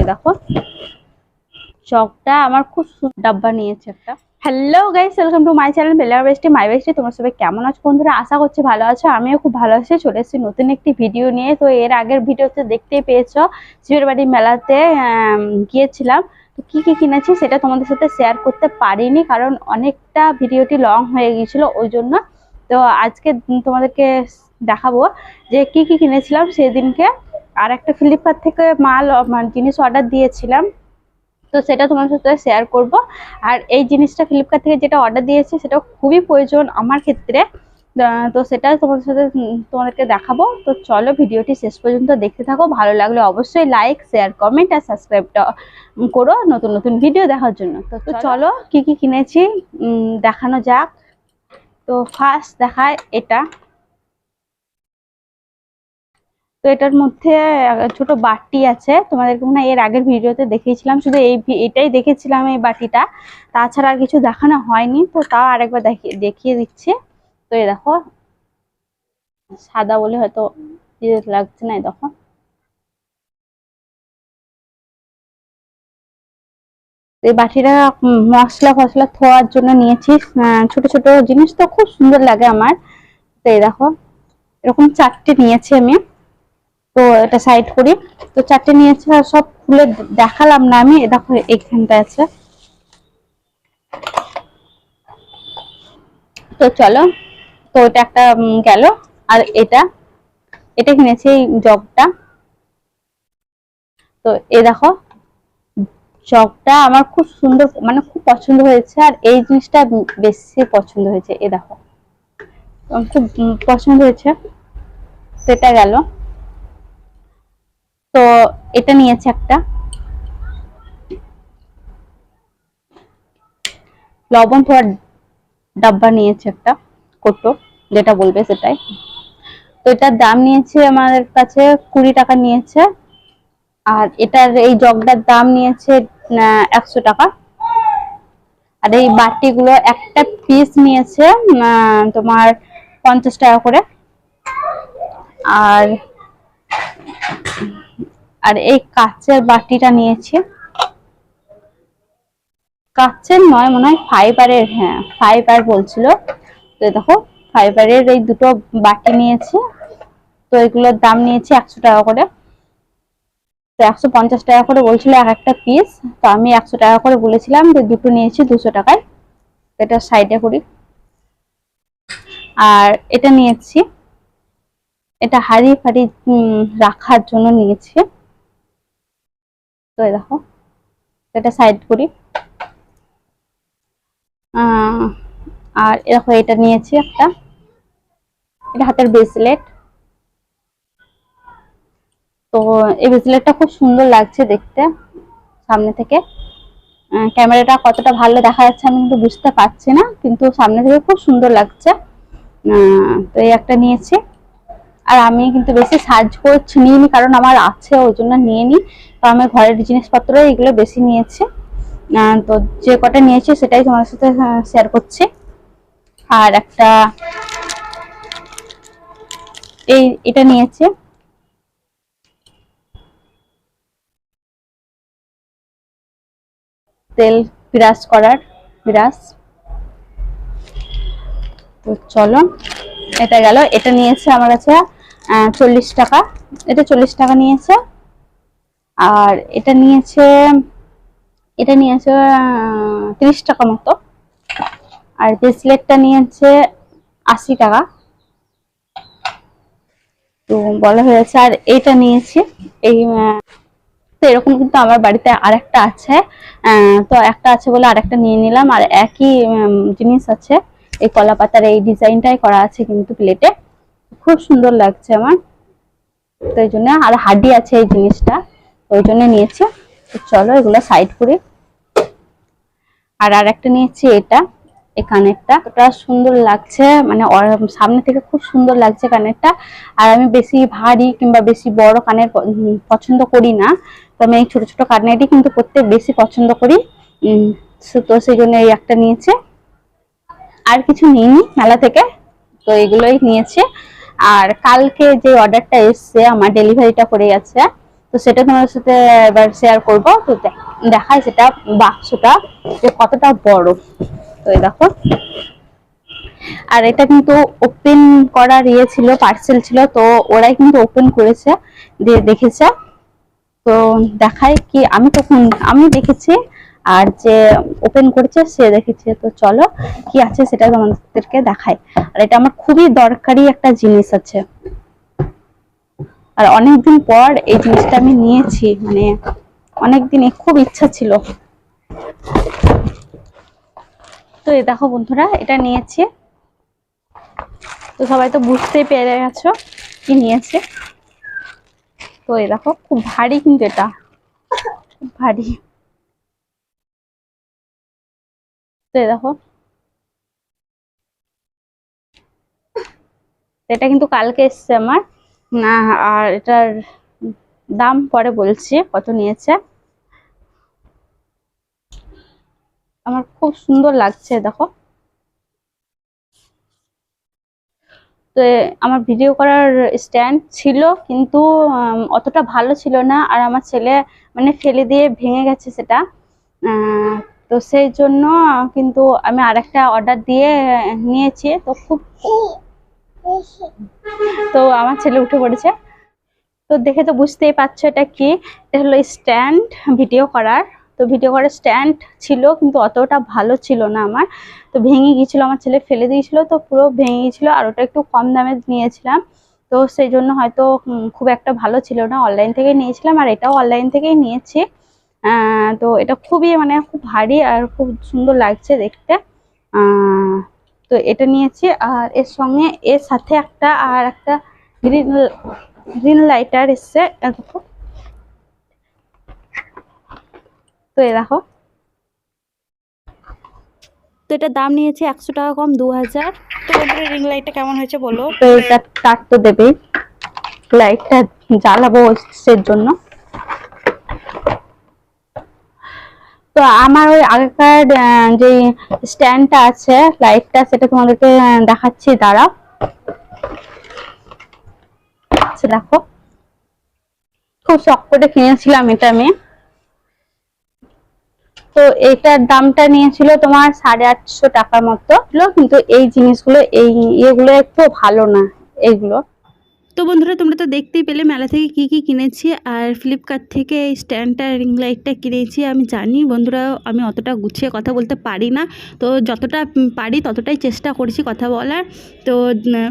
এই দেখো। চকটা আমার খুব সু- ডাব্বা নিয়েছে একটা। Hello guys welcome to my channel বেলার বেস্টি মাই বেস্টি তোমরা সবাই কেমন আছো বন্ধুরা? আশা করছি ভালো আছো, আমিও খুব ভালো আছি। চলে এসেছি নতুন একটি ভিডিও নিয়ে। তো এর আগের ভিডিওতে দেখতেই পেয়েছ, শিবের বাড়ি মেলাতে গিয়েছিলাম। তো কি কি কিনেছি সেটা তোমাদের সাথে শেয়ার করতে পারিনি, কারণ অনেকটা ভিডিওটি লং হয়ে গিয়েছিল ওই জন্য। তো আজকে তোমাদেরকে দেখাবো যে কি কি কিনেছিলাম সেদিনকে। আর একটা ফ্লিপকার্ট থেকে মাল মানে জিনিস অর্ডার দিয়েছিলাম। তো সেটা তোমার সাথে শেয়ার করব। আর এই জিনিসটা ফ্লিপকার্ট থেকে যেটা অর্ডার দিয়েছি সেটা খুবই প্রয়োজন আমার ক্ষেত্রে। তো সেটা তোমাদের সাথে তোমাদেরকে দেখাবো। তো চলো ভিডিওটি শেষ পর্যন্ত দেখতে থাকো। ভালো লাগলে অবশ্যই লাইক শেয়ার কমেন্ট আর সাবস্ক্রাইবটা করো নতুন নতুন ভিডিও দেখার জন্য। তো তো চলো কি কি কিনেছি? দেখানো যাক। তো ফার্স্ট দেখায় এটা। তো এটার মধ্যে ছোট বাটি আছে। তোমাদেরকে মনে এর আগের ভিডিওতে দেখিয়েছিলাম, শুধু এই এটাই দেখেছিলাম এই বাটিটা। তাছাড়া আর কিছু দেখানো হয়নি, তো তাও আরেকবার দেখিয়ে দেখিয়ে দিচ্ছি। তো এই দেখো, সাদা বলে হয়তো ইয়ে লাগছে না দেখো। এই বাটিটা মশলা ফসলা ধোয়ার জন্য নিয়েছি। ছোট ছোট জিনিস তো খুব সুন্দর লাগে আমার। তো এই দেখো, এরকম চারটে নিয়েছি আমি। তো এটা সাইড করি। তো চারটে নিয়েছি আর সব খুলে দেখালাম না আমি। দেখো এইখানটা আছে। তো চলো, তো এটা একটা গেল। আর এটা এটা কিনেছি এই জগটা। তো এ দেখো, জগটা আমার খুব সুন্দর মানে খুব পছন্দ হয়েছে। আর এই জিনিসটা বেশি পছন্দ হয়েছে। এ দেখো খুব পছন্দ হয়েছে। সেটা গেল। তো এটা নিয়েছে একটা। লবণ থোয়ার ডাব্বা নিয়েছে একটা, কোটো, যেটা বলবে সেটাই। তো এটার দাম নিয়েছে আমাদের কাছে কুড়ি টাকা নিয়েছে। আর এটার এই জগটার দাম নিয়েছে একশো টাকা। আর এই বাটিগুলো একটা পিস নিয়েছে তোমার পঞ্চাশ টাকা করে। আর আর এই কাচের বাটিটা নিয়েছি। কাচের নয়, মনে হয় ফাইবারের হ্যাঁ ফাইবার বলছিল। তো দেখো, ফাইবারের এই দুটো বাটি নিয়েছি। তো এগুলোর দাম নিয়েছি একশো টাকা করে। তো একশো পঞ্চাশ টাকা করে বলছিল এক একটা পিস তো আমি একশো টাকা করে বলেছিলাম যে দুটো নিয়েছি দুশো টাকায়। এটা সাইডে করি। আর এটা নিয়েছি। এটা হাড়ি ফাড়ি রাখার জন্য নিয়েছি। তো দেখো, এটা সাইড করি। আর এরকম এটা নিয়েছি একটা। এটা হাতের ব্রেসলেট তো এই ব্রেসলেটটা খুব সুন্দর লাগছে দেখতে সামনে থেকে। ক্যামেরাটা কতটা ভালো দেখা যাচ্ছে আমি কিন্তু বুঝতে পারছি না, কিন্তু সামনে থেকে খুব সুন্দর লাগছে। তো এই একটা নিয়েছি। আর আমি কিন্তু বেশি সার্চ করছি, নিইনি, কারণ আমার আছে, ওই জন্য নিয়ে নি তো আমি ঘরের জিনিসপত্র এগুলো বেশি নিয়েছি। তো যে কটা নিয়েছি সেটাই তোমার সাথে শেয়ার করছি। আর একটা এই, এটা নিয়েছে। তেল বিরাজ করার, বিরাজ। তো চলো, এটা গেল, এটা নিয়েছে আমার কাছে চল্লিশ টাকা। এটা চল্লিশ টাকা নিয়েছে। আর এটা নিয়েছে এটা নিয়েছে তিরিশ টাকা মতো। আর ব্রেসলেটটা নিয়েছে আশি টাকা। তো বলা হয়েছে, আর এটা নিয়েছি। এই এরকম কিন্তু আমার বাড়িতে আরেকটা আছে। তো একটা আছে বলে আরেকটা নিয়ে নিলাম। আর একই জিনিস আছে। এই কলা পাতার এই ডিজাইনটাই করা আছে কিন্তু প্লেটে খুব সুন্দর লাগছে আমার। তো এই জন্য আর হাডি আছে এই জিনিসটা। ওই জন্য নিয়েছি। তো চলো এগুলো সাইড করি। আর আর একটা নিয়েছি এটা, এই কানেরটা। ওটা সুন্দর লাগছে মানে সামনে থেকে খুব সুন্দর লাগছে কানেরটা। আর আমি বেশি ভারী কিংবা বেশি বড় কানের পছন্দ করি না। তো আমি এই ছোট ছোট কানেরই কিন্তু করতে বেশি পছন্দ করি। তো সেই জন্য এই একটা নিয়েছে। আর কিছু নিইনি মেলা থেকে। তো এগুলোই নিয়েছে। আর কালকে যে অর্ডারটা এসছে, আমার ডেলিভারিটা করে গেছে, তো সেটা তোমার সাথে এবার শেয়ার করব। তো দেখ- দেখাই সেটা বাক্সটা যে কতটা বড়। তো দেখো। আর এটা কিন্তু ওপেন করার ইয়ে ছিল পার্সেল ছিল, তো ওরাই কিন্তু ওপেন করেছে, দিয়ে দেখেছে। তো দেখায় কি আমি তখন আমি দেখেছি আর যে ওপেন করেছে, সে দেখেছে। তো চলো, কি আছে সেটা তোমাদেরকে দেখাই। আর এটা আমার খুবই দরকারি একটা জিনিস আছে। আর অনেকদিন পর এই জিনিসটা আমি নিয়েছি মানে অনেকদিন খুব ইচ্ছা ছিল। তো এই দেখো বন্ধুরা, এটা নিয়েছি। তো সবাই তো বুঝতেই পেরে গেছো কি নিয়েছে। তো এই দেখো, খুব ভারী কিন্তু এটা। খুব ভারী। তো দেখো। এটা কিন্তু কালকে এসছে আমার। আর এটার দাম পরে বলছি, কত নিয়েছে। আমার খুব সুন্দর লাগছে, দেখো। তো আমার ভিডিও করার স্ট্যান্ড ছিল, কিন্তু অতটা ভালো ছিল না, আর আমার ছেলে মানে ফেলে দিয়ে ভেঙে গেছে সেটা। তো সেই জন্য কিন্তু আমি আরেকটা অর্ডার দিয়ে নিয়েছি। তো খুব তো আমার ছেলে উঠে পড়েছে। তো দেখে তো বুঝতেই পারছ এটা কি? এটা হলো স্ট্যান্ড ভিডিও করার। তো ভিডিও করার স্ট্যান্ড ছিল কিন্তু অতটা ভালো ছিল না আমার। তো ভেঙে গিয়েছিল, আমার ছেলে ফেলে দিয়েছিল, তো পুরো ভেঙে গিয়েছিল আর ওটা একটু কম দামে নিয়েছিলাম। তো সেই জন্য হয়তো খুব একটা ভালো ছিল না। অনলাইন থেকে নিয়েছিলাম আর এটাও অনলাইন থেকেই নিয়েছি। তো এটা খুবই মানে খুব ভারী আর খুব সুন্দর লাগছে দেখতে। তো এটা নিয়েছি আর এর সঙ্গে এর সাথে একটা আর একটা গ্রিন গ্রিন লাইটার এসছে দেখো। তো এ দেখো। তো এটা দাম নিয়েছে একশো টাকা কম, দু হাজার। তো রিং লাইটটা কেমন হয়েছে বলো? তো এটা তার তো দেবেই। লাইটটা জ্বালাবো সের জন্য। তো আমার ওই আগেকার যে স্ট্যান্ডটা আছে লাইটটা সেটা তোমাদেরকে দেখাচ্ছি, দাঁড়াও। আচ্ছা দেখো। খুব শখ করে কিনেছিলাম এটা আমি। তো এটার দামটা নিয়েছিল তোমার সাড়ে আটশো টাকার মতো। কিন্তু এই জিনিসগুলো, এই ইয়েগুলো একটু ভালো না এইগুলো তো বন্ধুরা, তোমরা তো দেখতেই পেলে মেলা থেকে কি কি কিনেছি আর ফ্লিপকার্ট থেকে এই স্ট্যান্ডটা রিং লাইটটা কিনেছি। আমি জানি বন্ধুরা, আমি অতটা গুছিয়ে কথা বলতে পারি না। তো যতটা পারি ততটাই চেষ্টা করছি কথা বলার। তো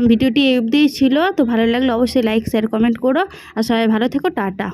ভিডিওটি এই অবধিই ছিল। তো ভালো লাগলে অবশ্যই লাইক শেয়ার কমেন্ট করো। আর সবাই ভালো থেকো, টাটা।